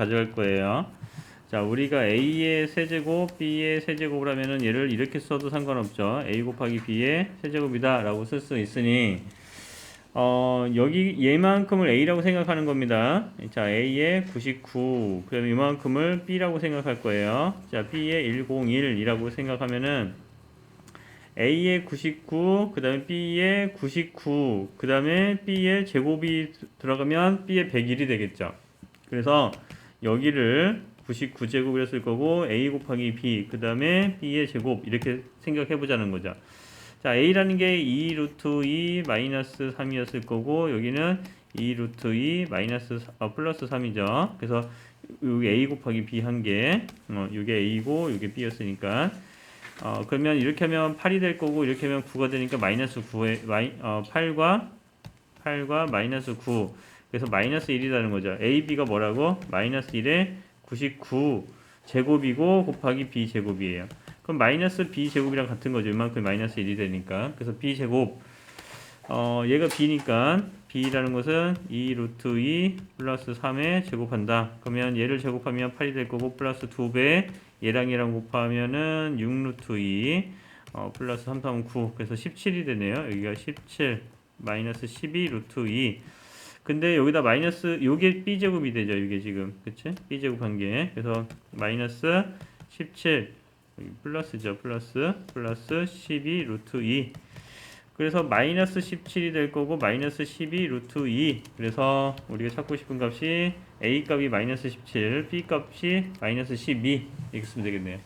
가져갈 거예요. 자, 우리가 A의 세제곱, B의 세제곱을 하면은 얘를 이렇게 써도 상관없죠. A 곱하기 B의 세제곱이다 라고 쓸 수 있으니 어, 여기 얘만큼을 A라고 생각하는 겁니다. 자, A의 99, 그 다음에 이만큼을 B라고 생각할 거예요. 자, B의 101이라고 생각하면은 A의 99, 그 다음에 B의 99, 그 다음에 B의 제곱이 들어가면 B의 101이 되겠죠. 그래서 여기를 99제곱이라 쓸 거고 A 곱하기 B, 그 다음에 B의 제곱 이렇게 생각해 보자는 거죠. 자, A라는 게 2 루트 2 마이너스 3이었을 거고 여기는 2 루트 2 마이너스 사- 어, 플러스 3이죠. 그래서 여기 A 곱하기 B 한 개, 어, 이게 A고 이게 B였으니까 어, 그러면 이렇게 하면 8이 될 거고 이렇게 하면 9가 되니까 마이너스 9에 마이, 어, 8과 8과 마이너스 9 그래서 마이너스 1이라는 거죠. A, B가 뭐라고? 마이너스 1에 99 제곱이고 곱하기 B 제곱이에요. 그럼 마이너스 B 제곱이랑 같은 거죠. 이만큼 마이너스 1이 되니까. 그래서 B 제곱 어, 얘가 B니까 B라는 것은 2 루트 2 플러스 3에 제곱한다. 그러면 얘를 제곱하면 8이 될 거고 플러스 2배 얘랑 얘랑 곱하면은 6 루트 2 어, 플러스 3, 3, 9 그래서 17이 되네요. 여기가 17 마이너스 12 루트 2 근데 여기다 마이너스 요게 b 제곱이 되죠. 이게 지금 그치? b 제곱 한 개. 그래서 마이너스 17 여기 플러스죠. 플러스 플러스 12 루트 2. 그래서 마이너스 17이 될 거고 마이너스 12 루트 2. 그래서 우리가 찾고 싶은 값이 a 값이 마이너스 17, b 값이 마이너스 12 이렇게 쓰면 되겠네요.